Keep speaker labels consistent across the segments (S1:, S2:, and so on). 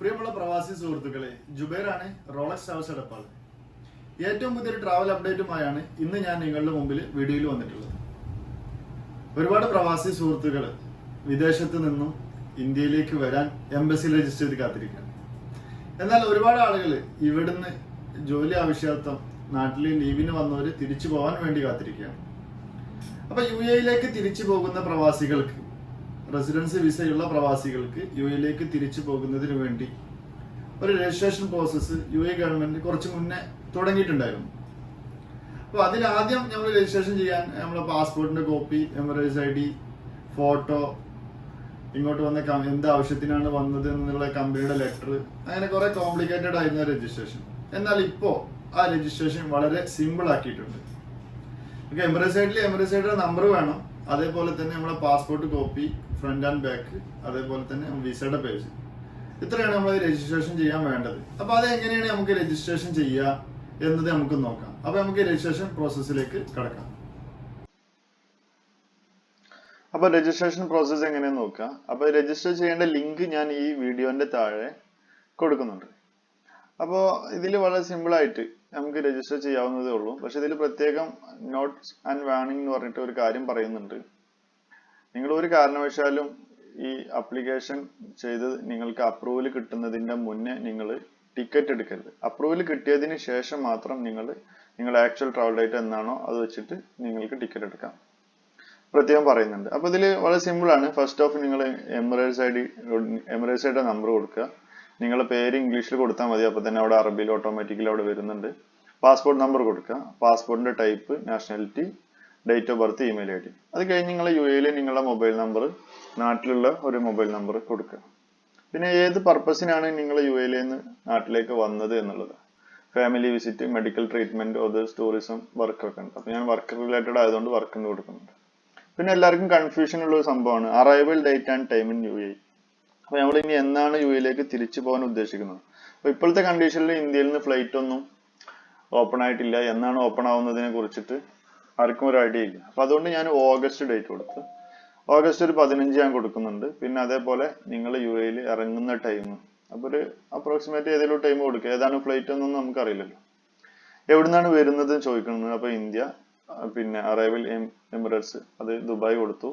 S1: പ്രിയമുള്ള പ്രവാസി സുഹൃത്തുക്കളെ ജുബൈറാണ് റോളക്സ് ഹൗസ് എടപ്പാൾ. ഏറ്റവും പുതിയൊരു ട്രാവൽ അപ്ഡേറ്റുമായാണ് ഇന്ന് ഞാൻ നിങ്ങളുടെ മുമ്പിൽ വീഡിയോയിൽ വന്നിട്ടുള്ളത്. ഒരുപാട് പ്രവാസി സുഹൃത്തുക്കൾ വിദേശത്ത് നിന്നും ഇന്ത്യയിലേക്ക് വരാൻ എംബസി രജിസ്റ്റർ ചെയ്ത് കാത്തിരിക്കുകയാണ്. എന്നാൽ ഒരുപാട് ആളുകൾ ഇവിടുന്ന് ജോലി ആവശ്യാർത്ഥം നാട്ടിൽ ലീവിന് വന്നവർ തിരിച്ചു പോകാൻ വേണ്ടി കാത്തിരിക്കുകയാണ്. അപ്പൊ യു എയിലേക്ക് തിരിച്ചു പോകുന്ന പ്രവാസികൾക്ക് റെസിഡൻസി വിസയുള്ള പ്രവാസികൾക്ക് യു എയിലേക്ക് തിരിച്ചു പോകുന്നതിന് വേണ്ടി ഒരു registration process U A government കുറച്ച് മുന്നേ തുടങ്ങിയിട്ടുണ്ടായിരുന്നു. അപ്പോൾ അതിലാദ്യം നമ്മൾ രജിസ്ട്രേഷൻ ചെയ്യാൻ നമ്മളെ പാസ്പോർട്ടിന്റെ copy Emirates I D photo ഇങ്ങോട്ട് വന്ന എന്ത് ആവശ്യത്തിനാണ് വന്നത് എന്നുള്ള കമ്പനിയുടെ ലെറ്റർ അങ്ങനെ കുറെ കോംപ്ലിക്കേറ്റഡ് ആയിരുന്നു രജിസ്ട്രേഷൻ എന്നാൽ ഇപ്പോൾ ആ രജിസ്ട്രേഷൻ വളരെ സിമ്പിൾ ആക്കിയിട്ടുണ്ട്. ഓക്കെ എമറേജ് സൈഡിൽ എമറേജ് നമ്പർ വേണം. അതേപോലെ തന്നെ നമ്മളെ passport copy front and back അതേപോലെ തന്നെ വിസയുടെ പേജ് ഇത്രയാണ് നമ്മൾ രജിസ്ട്രേഷൻ ചെയ്യാൻ വേണ്ടത്. അപ്പോൾ അത് എങ്ങനെയാണ് നമുക്ക് രജിസ്ട്രേഷൻ ചെയ്യുക എന്നത് നമുക്ക് നോക്കാം. അപ്പോൾ നമുക്ക് രജിസ്ട്രേഷൻ പ്രോസസ്സിലേക്ക് കടക്കാം. അപ്പോൾ രജിസ്ട്രേഷൻ പ്രോസസ്സ് എങ്ങനെയാന്ന് നോക്കാം? അപ്പോൾ രജിസ്റ്റർ ചെയ്യേണ്ട ലിങ്ക് ഞാൻ ഈ വീഡിയോന്റെ താഴെ കൊടുക്കുന്നുണ്ട്. അപ്പോൾ ഇതിൽ വളരെ സിമ്പിൾ ആയിട്ട് നമുക്ക് രജിസ്റ്റർ ചെയ്യാവുന്നതേ ഉള്ളൂ. പക്ഷെ ഇതിൽ പ്രത്യേകം നോട്ട്സ് ആൻഡ് വാണിംഗ് എന്ന് പറഞ്ഞിട്ട് ഒരു കാര്യം പറയുന്നുണ്ട്. നിങ്ങൾ ഒരു കാരണവശാലും ഈ അപ്ലിക്കേഷൻ ചെയ്ത് നിങ്ങൾക്ക് അപ്രൂവൽ കിട്ടുന്നതിന്റെ മുന്നേ നിങ്ങൾ ടിക്കറ്റ് എടുക്കരുത്. അപ്രൂവൽ കിട്ടിയതിന് ശേഷം മാത്രം നിങ്ങൾ നിങ്ങളുടെ ആക്ച്വൽ ട്രാവൽ ഡേറ്റ് എന്നാണോ അത് വെച്ചിട്ട് നിങ്ങൾക്ക് ടിക്കറ്റ് എടുക്കാം. പ്രത്യേകം പറയുന്നുണ്ട്. അപ്പോൾ ഇതിൽ വളരെ സിമ്പിൾ ആണ്. ഫസ്റ്റ് ഓഫ് നിങ്ങൾ എമിറേറ്റ്സ് ഐ ഡി എമിറേറ്റ്സ് ഐഡിയുടെ നമ്പർ കൊടുക്കുക. നിങ്ങളുടെ പേര് ഇംഗ്ലീഷിൽ കൊടുത്താൽ മതി അപ്പോൾ തന്നെ അവിടെ അറബിയിൽ ഓട്ടോമാറ്റിക്കലി അവിടെ വരുന്നുണ്ട്. പാസ്പോർട്ട് നമ്പർ കൊടുക്കുക. പാസ്പോർട്ടിന്റെ type nationality date of birth email I D അത് കഴിഞ്ഞ് നിങ്ങൾ യു എയിൽ നിങ്ങളുടെ മൊബൈൽ നമ്പർ നാട്ടിലുള്ള ഒരു മൊബൈൽ നമ്പർ കൊടുക്കുക. പിന്നെ ഏത് പർപ്പസിനാണ് നിങ്ങൾ യു എയിൽ നിന്ന് നാട്ടിലേക്ക് വന്നത് എന്നുള്ളത്? Family visit medical treatment others tourism work ഒക്കെ ഉണ്ട്. അപ്പൊ ഞാൻ വർക്ക് റിലേറ്റഡ് ആയതുകൊണ്ട് വർക്കിന് കൊടുക്കുന്നുണ്ട്. പിന്നെ എല്ലാവർക്കും കൺഫ്യൂഷൻ ഉള്ള ഒരു സംഭവമാണ്. Arrival date and time in U A അപ്പൊ നമ്മൾ ഇനി എന്നാണ് യു എയിലേക്ക് തിരിച്ചു പോകാൻ ഉദ്ദേശിക്കുന്നത്? അപ്പൊ ഇപ്പോഴത്തെ കണ്ടീഷനിൽ ഇന്ത്യയിൽ നിന്ന് ഫ്ലൈറ്റ് ഒന്നും ഓപ്പൺ ആയിട്ടില്ല. എന്നാണ് ഓപ്പൺ ആവുന്നതിനെ കുറിച്ചിട്ട് ആർക്കും ഒരു ഐഡിയ ഇല്ല. അപ്പൊ അതുകൊണ്ട് ഞാൻ ഓഗസ്റ്റ് ഡേറ്റ് കൊടുത്തു ഓഗസ്റ്റ് ഒരു പതിനഞ്ച് ഞാൻ കൊടുക്കുന്നുണ്ട്. പിന്നെ അതേപോലെ നിങ്ങൾ യു എയിൽ ഇറങ്ങുന്ന ടൈം അപ്പൊ ഒരു അപ്രോക്സിമേറ്റ് ഏതെങ്കിലും ടൈം കൊടുക്കുക ഏതാണ് ഫ്ലൈറ്റ് എന്നൊന്നും നമുക്കറിയില്ലല്ലോ. എവിടുന്നാണ് വരുന്നത് ചോദിക്കുന്നത്. അപ്പൊ ഇന്ത്യ പിന്നെ അറൈവൽ എമിറേറ്റ്സ് അത് ദുബായ് കൊടുത്തു.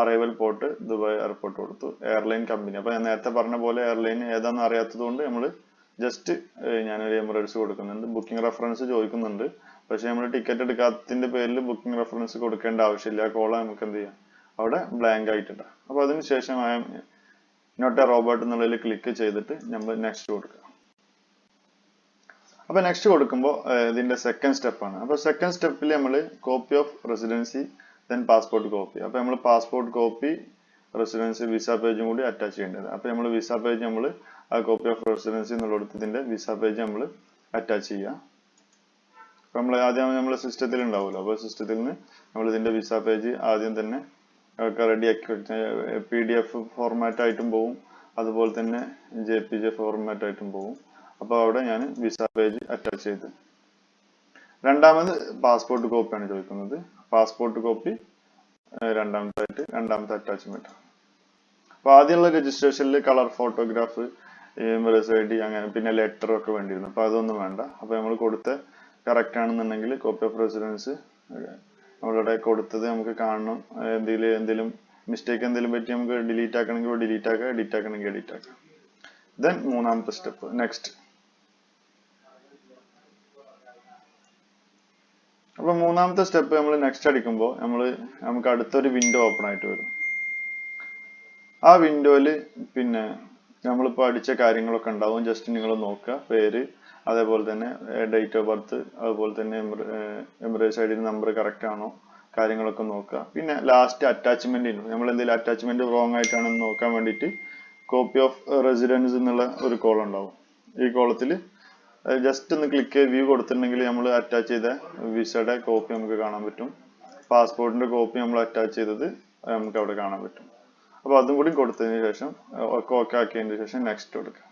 S1: അറൈവൽ പോർട്ട് ദുബായ് എയർപോർട്ട് കൊടുത്തു. എയർലൈൻ കമ്പനി അപ്പൊ ഞാൻ നേരത്തെ പറഞ്ഞ പോലെ എയർലൈൻ ഏതാണെന്ന് അറിയാത്തത് കൊണ്ട് നമ്മൾ ജസ്റ്റ് ഞാനൊരു എമിറേറ്റ്സ് കൊടുക്കുന്നുണ്ട്. ബുക്കിംഗ് റെഫറൻസ് ചോദിക്കുന്നുണ്ട്. പക്ഷെ നമ്മൾ ടിക്കറ്റ് എടുക്കാത്തതിന്റെ പേരിൽ ബുക്കിംഗ് റെഫറൻസ് കൊടുക്കേണ്ട ആവശ്യമില്ല. കോള നമുക്ക് എന്ത് ചെയ്യാം? അവിടെ ബ്ലാങ്ക് ആയിട്ടുണ്ട് അപ്പൊ അതിന് ശേഷം നോട്ട് എ റോബോട്ട് എന്നുള്ളതിൽ ക്ലിക്ക് ചെയ്തിട്ട് നമ്മൾ നെക്സ്റ്റ് കൊടുക്കുക. അപ്പൊ നെക്സ്റ്റ് കൊടുക്കുമ്പോൾ ഇതിന്റെ സെക്കൻഡ് സ്റ്റെപ്പാണ് അപ്പൊ സെക്കൻഡ് സ്റ്റെപ്പിൽ നമ്മൾ copy of residency then passport copy അപ്പൊ നമ്മൾ പാസ്പോർട്ട് കോപ്പി റെസിഡൻസി വിസ പേജും കൂടി അറ്റാച്ച് ചെയ്യേണ്ടത്. അപ്പൊ നമ്മൾ വിസ പേജ് നമ്മൾ ആ കോപ്പി ഓഫ് റെസിഡൻസി എന്നുള്ളിടത്തതിന്റെ വിസ പേജ് നമ്മൾ അറ്റാച്ച് ചെയ്യുക. അപ്പൊ നമ്മൾ ആദ്യം നമ്മളെ സിസ്റ്റത്തിൽ ഉണ്ടാവുമല്ലോ. അപ്പൊ സിസ്റ്റത്തിൽ നിന്ന് നമ്മൾ ഇതിന്റെ വിസ പേജ് ആദ്യം തന്നെ റെഡിയാക്കി പി ഡി എഫ് ഫോർമാറ്റ് ആയിട്ടും പോവും. അതുപോലെ തന്നെ ജെ പി ജെ ഫോർമാറ്റ് ആയിട്ടും പോവും. അപ്പൊ അവിടെ ഞാൻ വിസ പേജ് അറ്റാച്ച് ചെയ്ത്. രണ്ടാമത് പാസ്പോർട്ട് കോപ്പിയാണ് ചോദിക്കുന്നത്. പാസ്പോർട്ട് കോപ്പി രണ്ടാമതായിട്ട് രണ്ടാമത്തെ അറ്റാച്ച്മെന്റ് അപ്പൊ ആദ്യമുള്ള രജിസ്ട്രേഷനിൽ colour photograph Emirates ID D അങ്ങനെ പിന്നെ ലെറ്റർ ഒക്കെ വേണ്ടിയിരുന്നു. അപ്പൊ അതൊന്നും വേണ്ട. അപ്പൊ നമ്മൾ കൊടുത്ത കറക്റ്റ് ആണെന്നുണ്ടെങ്കിൽ കോപ്പി ഓഫ് റെസിഡൻസ് നമ്മളിവിടെ കൊടുത്തത് നമുക്ക് കാണണം. എന്തെങ്കിലും എന്തെങ്കിലും മിസ്റ്റേക്ക് എന്തെങ്കിലും പറ്റി നമുക്ക് ഡിലീറ്റ് ആക്കണമെങ്കിൽ ഡിലീറ്റ് ആക്കാം എഡിറ്റ് ആക്കണമെങ്കിൽ എഡിറ്റ് ആക്കാം. ദെൻ മൂന്നാമത്തെ സ്റ്റെപ്പ് നെക്സ്റ്റ് അപ്പൊ മൂന്നാമത്തെ സ്റ്റെപ്പ് നമ്മൾ നെക്സ്റ്റ് അടിക്കുമ്പോൾ നമ്മൾ നമുക്ക് അടുത്തൊരു വിൻഡോ ഓപ്പൺ ആയിട്ട് വരും. ആ വിൻഡോയിൽ പിന്നെ നമ്മളിപ്പോ അടിച്ച കാര്യങ്ങളൊക്കെ ഉണ്ടാവും. ജസ്റ്റ് നിങ്ങൾ നോക്കുക. പേര് അതേപോലെ തന്നെ ഡേറ്റ് ഓഫ് ബർത്ത് അതുപോലെ തന്നെ Emirates I D number correct ആണോ കാര്യങ്ങളൊക്കെ നോക്കുക. പിന്നെ ലാസ്റ്റ് അറ്റാച്ച്മെന്റ് നമ്മൾ എന്തെങ്കിലും അറ്റാച്ച്മെന്റ് റോങ് ആയിട്ടാണെന്ന് നോക്കാൻ വേണ്ടിയിട്ട് കോപ്പി ഓഫ് റെസിഡൻസ് എന്നുള്ള ഒരു കോൾ ഉണ്ടാവും. ഈ കോളത്തിൽ ജസ്റ്റ് ഒന്ന് ക്ലിക്ക് ചെയ്ത് വ്യൂ കൊടുത്തിട്ടുണ്ടെങ്കിൽ നമ്മൾ അറ്റാച്ച് ചെയ്ത വിസയുടെ കോപ്പി നമുക്ക് കാണാൻ പറ്റും. പാസ്പോർട്ടിന്റെ കോപ്പി നമ്മൾ അറ്റാച്ച് ചെയ്തത് നമുക്ക് അവിടെ കാണാൻ പറ്റും. അപ്പൊ അതും കൂടി കൊടുത്തതിന് ശേഷം ഓക്കെ ആക്കിയതിന് ശേഷം നെക്സ്റ്റ് കൊടുക്കുക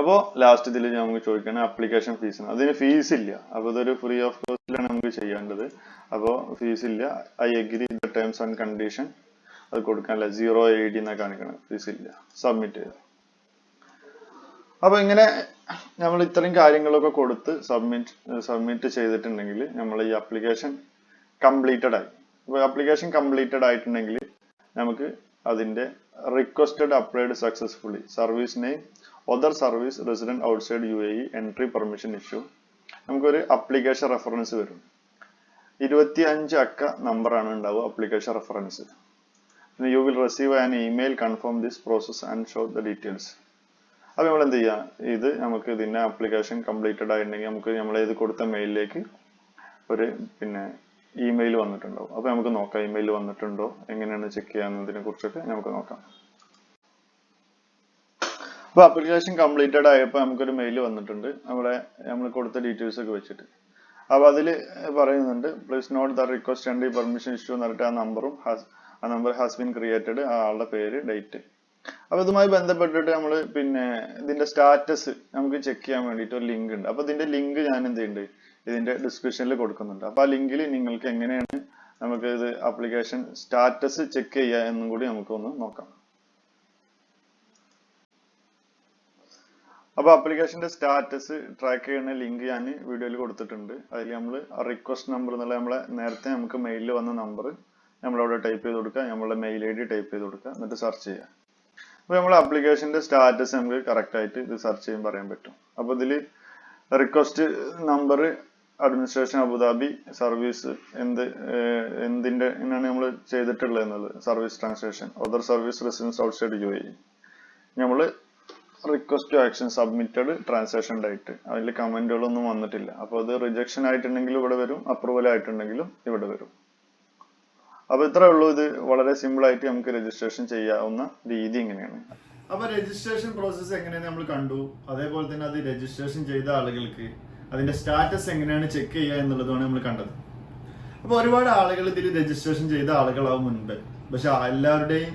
S1: അപ്പോ ലാസ്റ്റ് ഇതിൽ നമുക്ക് ചോദിക്കണം അപ്ലിക്കേഷൻ ഫീസ് അതിന് ഫീസ് ഇല്ല. അപ്പൊ ഇതൊരു ഫ്രീ ഓഫ് കോസ്റ്റിലാണ് നമുക്ക് ചെയ്യേണ്ടത്. അപ്പോ ഫീസ് ഇല്ല. I agree the terms and condition അത് കൊടുക്കാനല്ല. സീറോ എയ്റ്റി എന്നാ കാണിക്കണം. ഫീസ് ഇല്ല. സബ്മിറ്റ് ചെയ്തു. അപ്പൊ ഇങ്ങനെ നമ്മൾ ഇത്രയും കാര്യങ്ങളൊക്കെ കൊടുത്ത് സബ്മിറ്റ് സബ്മിറ്റ് ചെയ്തിട്ടുണ്ടെങ്കിൽ നമ്മൾ ഈ അപ്ലിക്കേഷൻ കംപ്ലീറ്റഡ് ആയി. അപ്പൊ അപ്ലിക്കേഷൻ കംപ്ലീറ്റഡ് ആയിട്ടുണ്ടെങ്കിൽ നമുക്ക് അതിന്റെ requested applied successfully service name other service resident outside U A entry permission issue നമുക്കൊരു അപ്ലിക്കേഷൻ റെഫറൻസ് വരും. ഇരുപത്തി അഞ്ച് അക്ക നമ്പറാണ് ഉണ്ടാവുക application reference you will receive an email confirm this process and show the details അപ്പൊ നമ്മൾ എന്ത് ചെയ്യാം? ഇത് നമുക്ക് ഇതിന്റെ ആപ്ലിക്കേഷൻ കംപ്ലീറ്റഡ് ആയിട്ടുണ്ടെങ്കിൽ നമുക്ക് നമ്മൾ ഇത് കൊടുത്ത മെയിലിലേക്ക് ഒരു പിന്നെ ഇമെയിൽ വന്നിട്ടുണ്ടാവും. അപ്പൊ നമുക്ക് നോക്കാം ഇമെയിൽ വന്നിട്ടുണ്ടോ? എങ്ങനെയാണ് ചെക്ക് ചെയ്യാന്നതിനെ കുറിച്ചൊക്കെ നമുക്ക് നോക്കാം. അപ്പൊ ആപ്ലിക്കേഷൻ കംപ്ലീറ്റഡ് ആയപ്പോൾ നമുക്കൊരു മെയിൽ വന്നിട്ടുണ്ട്. നമ്മുടെ നമ്മൾ കൊടുത്ത ഡീറ്റെയിൽസ് ഒക്കെ വെച്ചിട്ട്. അപ്പോൾ അതിൽ പറയുന്നുണ്ട് please note the request and permission issue എന്ന് പറഞ്ഞിട്ട് ആ നമ്പറും ആ നമ്പർ ഹാസ് ബീൻ ക്രിയേറ്റഡ് ആ ആളുടെ പേര് ഡേറ്റ് അപ്പൊ ഇതുമായി ബന്ധപ്പെട്ടിട്ട് നമ്മൾ പിന്നെ ഇതിന്റെ സ്റ്റാറ്റസ് നമുക്ക് ചെക്ക് ചെയ്യാൻ വേണ്ടിട്ട് ഒരു ലിങ്ക് ഉണ്ട്. അപ്പൊ ഇതിന്റെ ലിങ്ക് ഞാൻ എന്ത് ചെയ്യുന്നുണ്ട് ഇതിന്റെ ഡിസ്ക്രിപ്ഷനിൽ കൊടുക്കുന്നുണ്ട്. അപ്പൊ ആ ലിങ്കിൽ നിങ്ങൾക്ക് എങ്ങനെയാണ് നമുക്ക് ഇത് ആപ്ലിക്കേഷൻ സ്റ്റാറ്റസ് ചെക്ക് ചെയ്യുക എന്നും കൂടി നമുക്ക് ഒന്ന് നോക്കാം. അപ്പൊ ആപ്ലിക്കേഷന്റെ സ്റ്റാറ്റസ് ട്രാക്ക് ചെയ്യുന്ന ലിങ്ക് ഞാൻ വീഡിയോയിൽ കൊടുത്തിട്ടുണ്ട്. അതിൽ നമ്മൾ റിക്വസ്റ്റ് നമ്പർ എന്നുള്ള നമ്മളെ നേരത്തെ നമുക്ക് മെയിലിൽ വന്ന നമ്പർ നമ്മളവിടെ ടൈപ്പ് ചെയ്ത് കൊടുക്കുക. നമ്മളുടെ മെയിൽ ഐ ഡി ടൈപ്പ് ചെയ്ത് കൊടുക്കുക. എന്നിട്ട് സെർച്ച് ചെയ്യുക. അപ്പൊ നമ്മൾ ആപ്ലിക്കേഷന്റെ സ്റ്റാറ്റസ് നമുക്ക് കറക്റ്റ് ആയിട്ട് ഇത് സെർച്ച് ചെയ്യാൻ പറയാൻ പറ്റും. അപ്പൊ ഇതിൽ request number administration Abu Dhabi service എന്ത് എന്തിന്റെ എന്നാണ് നമ്മൾ ചെയ്തിട്ടുള്ളത് എന്നുള്ളത്. Service transaction other service residence outside U A നമ്മൾ request to action submitted transaction date അതിൽ കമന്റുകളൊന്നും വന്നിട്ടില്ല. അപ്പോൾ അത് റിജക്ഷൻ ആയിട്ടുണ്ടെങ്കിലും ഇവിടെ വരും അപ്രൂവൽ ആയിട്ടുണ്ടെങ്കിലും ഇവിടെ വരും. അപ്പൊ ഇത്രേ ഉള്ളൂ. ഇത് വളരെ സിമ്പിൾ ആയിട്ട് നമുക്ക് രജിസ്ട്രേഷൻ ചെയ്യാവുന്ന രീതി എങ്ങനെയാണ് അപ്പൊ രജിസ്ട്രേഷൻ പ്രോസസ്സ് എങ്ങനെയാണ് നമ്മൾ കണ്ടു. അതേപോലെ തന്നെ അത് രജിസ്ട്രേഷൻ ചെയ്ത ആളുകൾക്ക് അതിന്റെ സ്റ്റാറ്റസ് എങ്ങനെയാണ് ചെക്ക് ചെയ്യുക എന്നുള്ളതാണ് നമ്മൾ കണ്ടത്. അപ്പൊ ഒരുപാട് ആളുകൾ ഇതിൽ രജിസ്ട്രേഷൻ ചെയ്ത ആളുകളാവും മുൻപ്. പക്ഷെ എല്ലാവരുടെയും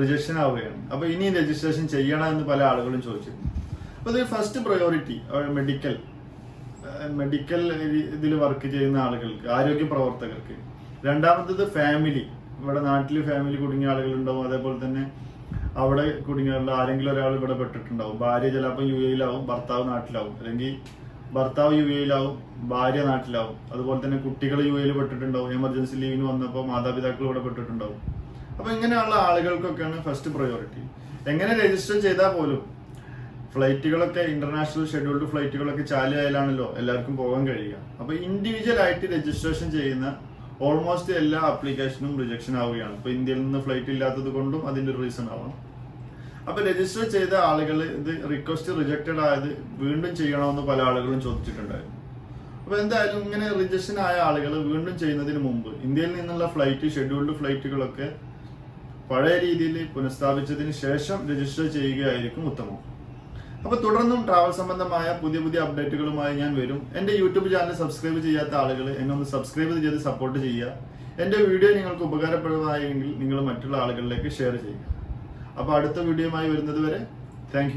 S1: റിജക്ഷൻ ആവുകയാണ്. അപ്പൊ ഇനി രജിസ്ട്രേഷൻ ചെയ്യണം എന്ന് പല ആളുകളും ചോദിച്ചിരുന്നു. അപ്പൊ ഇത് ഫസ്റ്റ് പ്രയോറിറ്റി മെഡിക്കൽ മെഡിക്കൽ ഇതിൽ വർക്ക് ചെയ്യുന്ന ആളുകൾക്ക് ആരോഗ്യ പ്രവർത്തകർക്ക്. രണ്ടാമത്തത് ഫാമിലി ഇവിടെ നാട്ടിൽ ഫാമിലി കുടുങ്ങിയ ആളുകളുണ്ടാവും. അതേപോലെ തന്നെ അവിടെ കുടുങ്ങിയുള്ള ആരെങ്കിലും ഒരാൾ ഇവിടെ പെട്ടിട്ടുണ്ടാവും. ഭാര്യ ചിലപ്പോൾ യു എയിലാവും ഭർത്താവ് നാട്ടിലാവും. അല്ലെങ്കിൽ ഭർത്താവ് യു എയിലാവും ഭാര്യ നാട്ടിലാവും. അതുപോലെ തന്നെ കുട്ടികൾ യു എയിൽ പെട്ടിട്ടുണ്ടാവും. എമർജൻസി ലീവിന് വന്നപ്പോൾ മാതാപിതാക്കൾ ഇവിടെ പെട്ടിട്ടുണ്ടാവും. അപ്പോൾ ഇങ്ങനെയുള്ള ആളുകൾക്കൊക്കെയാണ് ഫസ്റ്റ് പ്രയോറിറ്റി എങ്ങനെ രജിസ്റ്റർ ചെയ്താൽ പോലും ഫ്ലൈറ്റുകളൊക്കെ ഇന്റർനാഷണൽ ഷെഡ്യൂൾഡ് ഫ്ലൈറ്റുകളൊക്കെ ചാലിയായാലാണല്ലോ എല്ലാവർക്കും പോകാൻ കഴിയുക. അപ്പോൾ ഇൻഡിവിജ്വൽ ആയിട്ട് രജിസ്ട്രേഷൻ ചെയ്യുന്ന ഓൾമോസ്റ്റ് എല്ലാ ആപ്ലിക്കേഷനും റിജക്ഷൻ ആവുകയാണ്. ഇപ്പൊ ഇന്ത്യയിൽ നിന്ന് ഫ്ലൈറ്റ് ഇല്ലാത്തത് കൊണ്ടും അതിന്റെ ഒരു റീസൺ ആവാം അപ്പൊ രജിസ്റ്റർ ചെയ്ത ആളുകൾ ഇത് റിക്വസ്റ്റ് റിജക്റ്റഡ് ആയത് വീണ്ടും ചെയ്യണമെന്ന് പല ആളുകളും ചോദിച്ചിട്ടുണ്ടായിരുന്നു. അപ്പൊ എന്തായാലും ഇങ്ങനെ റിജക്ഷൻ ആയ ആളുകൾ വീണ്ടും ചെയ്യുന്നതിന് മുമ്പ് ഇന്ത്യയിൽ നിന്നുള്ള ഫ്ലൈറ്റ് ഷെഡ്യൂൾഡ് ഫ്ലൈറ്റുകളൊക്കെ പഴയ രീതിയിൽ പുനഃസ്ഥാപിച്ചതിന് ശേഷം രജിസ്റ്റർ ചെയ്യുകയായിരിക്കും ഉത്തമം. അപ്പൊ തുടർന്നും ട്രാവൽ സംബന്ധമായ പുതിയ പുതിയ അപ്ഡേറ്റുകളുമായി ഞാൻ വരും. എന്റെ യൂട്യൂബ് ചാനൽ സബ്സ്ക്രൈബ് ചെയ്യാത്ത ആളുകൾ എന്നെ ഒന്ന് സബ്സ്ക്രൈബ് ചെയ്ത് സപ്പോർട്ട് ചെയ്യുക. എന്റെ വീഡിയോ നിങ്ങൾക്ക് ഉപകാരപ്രദമായെങ്കിൽ നിങ്ങൾ മറ്റുള്ള ആളുകളിലേക്ക് ഷെയർ ചെയ്യുക. അപ്പൊ അടുത്ത വീഡിയോയുമായി വരുന്നത് വരെ താങ്ക്